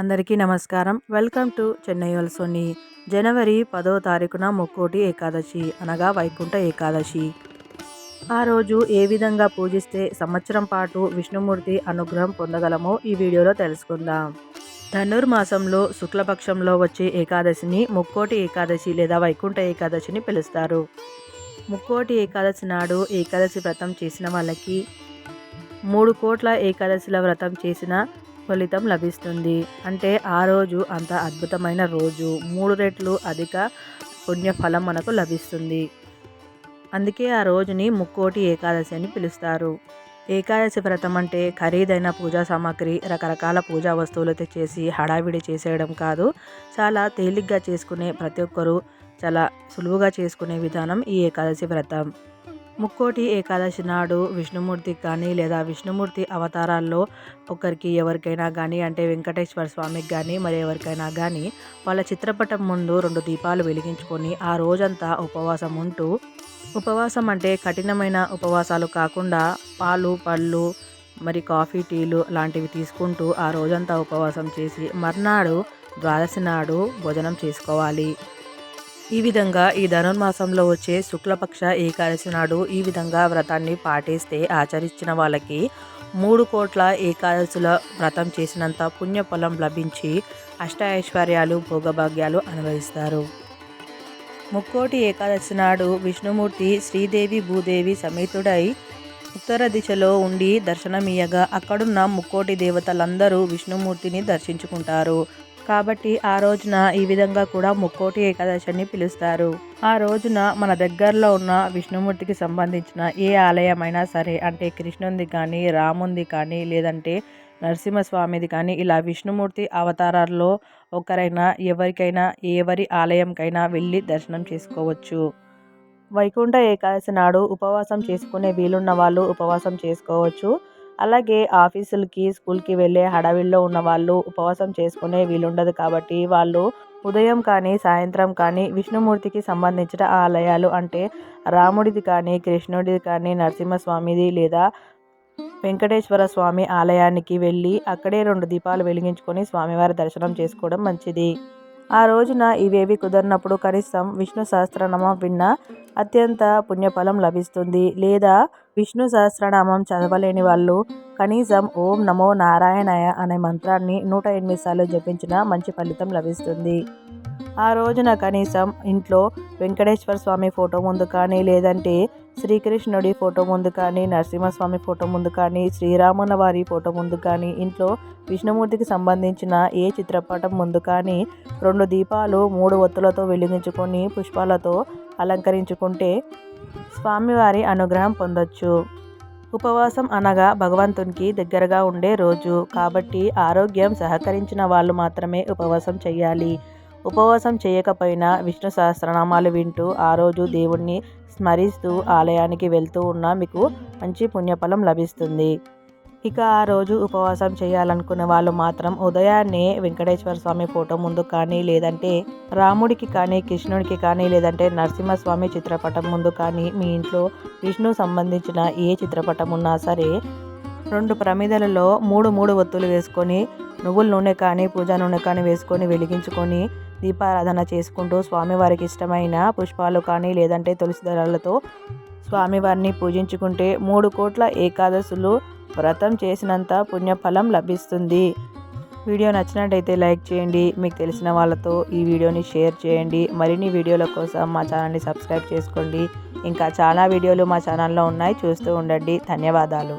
అందరికీ నమస్కారం. Welcome to Chennai వల్సోని జనవరి పదో తారీఖున ముక్కోటి ఏకాదశి అనగా వైకుంఠ ఏకాదశి. ఆ రోజు ఏ విధంగా పూజిస్తే సంవత్సరం పాటు విష్ణుమూర్తి అనుగ్రహం పొందగలమో ఈ వీడియోలో తెలుసుకుందాం. ధనుర్మాసంలో శుక్లపక్షంలో వచ్చే ఏకాదశిని ముక్కోటి ఏకాదశి లేదా వైకుంఠ ఏకాదశిని పిలుస్తారు. ముక్కోటి ఏకాదశి నాడు ఏకాదశి వ్రతం చేసిన వాళ్ళకి మూడు కోట్ల ఏకాదశిల వ్రతం చేసిన ఫలితం లభిస్తుంది. అంటే ఆ రోజు అంత అద్భుతమైన రోజు. మూడు రెట్లు అధిక పుణ్యఫలం మనకు లభిస్తుంది. అందుకే ఆ రోజుని ముక్కోటి ఏకాదశి అని పిలుస్తారు. ఏకాదశి వ్రతం అంటే ఖరీదైన పూజా సామాగ్రి రకరకాల పూజా వస్తువులు చేసి హడావిడి చేసేయడం కాదు. చాలా తేలిగ్గా చేసుకునే ప్రతి ఒక్కరూ చాలా సులువుగా చేసుకునే విధానం ఈ ఏకాదశి వ్రతం. ముక్కోటి ఏకాదశి నాడు విష్ణుమూర్తికి కానీ లేదా విష్ణుమూర్తి అవతారాల్లో ఒకరికి ఎవరికైనా కానీ అంటే వెంకటేశ్వర స్వామికి కానీ మరి ఎవరికైనా కానీ వాళ్ళ చిత్రపటం ముందు రెండు దీపాలు వెలిగించుకొని ఆ రోజంతా ఉపవాసం ఉంటూ ఉపవాసం అంటే కఠినమైన ఉపవాసాలు కాకుండా పాలు పళ్ళు మరి కాఫీ టీలు లాంటివి తీసుకుంటూ ఆ రోజంతా ఉపవాసం చేసి మర్నాడు ద్వాదశి నాడు భోజనం చేసుకోవాలి. ఈ విధంగా ఈ ధనుర్మాసంలో వచ్చే శుక్లపక్ష ఏకాదశి నాడు ఈ విధంగా వ్రతాన్ని పాటిస్తే ఆచరించిన వాళ్ళకి మూడు కోట్ల ఏకాదశుల వ్రతం చేసినంత పుణ్యఫలం లభించి అష్ట ఐశ్వర్యాలు భోగభాగ్యాలు అనుభవిస్తారు. ముక్కోటి ఏకాదశి నాడు విష్ణుమూర్తి శ్రీదేవి భూదేవి సమేతుడై ఉత్తర దిశలో ఉండి దర్శనమీయగా అక్కడున్న ముక్కోటి దేవతలందరూ విష్ణుమూర్తిని దర్శించుకుంటారు. కాబట్టి ఆ రోజున ఈ విధంగా కూడా ముక్కోటి ఏకాదశిని పిలుస్తారు. ఆ రోజున మన దగ్గరలో ఉన్న విష్ణుమూర్తికి సంబంధించిన ఏ ఆలయమైనా సరే అంటే కృష్ణుంది కానీ రాముంది కానీ లేదంటే నరసింహస్వామిది కానీ ఇలా విష్ణుమూర్తి అవతారాల్లో ఒకరైనా ఎవరికైనా ఎవరి ఆలయంకైనా వెళ్ళి దర్శనం చేసుకోవచ్చు. వైకుంఠ ఏకాదశి నాడు ఉపవాసం చేసుకునే వీలున్న వాళ్ళు ఉపవాసం చేసుకోవచ్చు. అలాగే ఆఫీసులకి స్కూల్కి వెళ్ళే హడావిల్లో ఉన్న వాళ్ళు ఉపవాసం చేసుకునే వీలుండదు కాబట్టి వాళ్ళు ఉదయం కానీ సాయంత్రం కానీ విష్ణుమూర్తికి సంబంధించిన ఆలయాలు అంటే రాముడిది కానీ కృష్ణుడిది కానీ నరసింహస్వామిది లేదా వెంకటేశ్వర స్వామి ఆలయానికి వెళ్ళి అక్కడే రెండు దీపాలు వెలిగించుకొని స్వామివారి దర్శనం చేసుకోవడం మంచిది. ఆ రోజున ఇవేవి కుదరినప్పుడు కనీసం విష్ణు సహస్రనామం విన్న అత్యంత పుణ్యఫలం లభిస్తుంది. లేదా విష్ణు సహస్రనామం చదవలేని వాళ్ళు కనీసం ఓం నమో నారాయణయ అనే మంత్రాన్ని నూట ఎనిమిది సార్లు జపించిన మంచి ఫలితం లభిస్తుంది. ఆ రోజున కనీసం ఇంట్లో వెంకటేశ్వర స్వామి ఫోటో ముందు కానీ లేదంటే శ్రీకృష్ణుడి ఫోటో ముందు కానీ నరసింహస్వామి ఫోటో ముందు కానీ శ్రీరాముల వారి ఫోటో ముందు కానీ ఇంట్లో విష్ణుమూర్తికి సంబంధించిన ఏ చిత్రపటం ముందు కానీ రెండు దీపాలు మూడు ఒత్తులతో వెలిగించుకొని పుష్పాలతో అలంకరించుకుంటే స్వామివారి అనుగ్రహం పొందొచ్చు. ఉపవాసం అనగా భగవంతునికి దగ్గరగా ఉండే రోజు. కాబట్టి ఆరోగ్యం సహకరించిన వాళ్ళు మాత్రమే ఉపవాసం చేయాలి. ఉపవాసం చేయకపోయినా విష్ణు సహస్రనామాలు వింటూ ఆ రోజు దేవుణ్ణి స్మరిస్తూ ఆలయానికి వెళ్తూ ఉన్నా మీకు మంచి పుణ్యఫలం లభిస్తుంది. ఇక ఆ రోజు ఉపవాసం చేయాలనుకునే వాళ్ళు మాత్రం ఉదయాన్నే వెంకటేశ్వర స్వామి ఫోటో ముందు కానీ లేదంటే రాముడికి కానీ కృష్ణుడికి కానీ లేదంటే నరసింహస్వామి చిత్రపటం ముందు కానీ మీ ఇంట్లో విష్ణు సంబంధించిన ఏ చిత్రపటం ఉన్నా సరే రెండు ప్రమిదలలో మూడు మూడు ఒత్తులు వేసుకొని నువ్వుల నూనె కానీ పూజా నూనె కానీ వేసుకొని వెలిగించుకొని దీపారాధన చేసుకుంటూ స్వామివారికి ఇష్టమైన పుష్పాలు కానీ లేదంటే తులసి దళాలతో స్వామివారిని పూజించుకుంటే మూడు కోట్ల ఏకాదశులు వ్రతం చేసినంత పుణ్యఫలం లభిస్తుంది. వీడియో నచ్చినట్టయితే లైక్ చేయండి. మీకు తెలిసిన వాళ్ళతో ఈ వీడియోని షేర్ చేయండి. మరిన్ని వీడియోల కోసం మా ఛానల్ని సబ్స్క్రైబ్ చేసుకోండి. ఇంకా చాలా వీడియోలు మా ఛానల్లో ఉన్నాయి. చూస్తూ ఉండండి. ధన్యవాదాలు.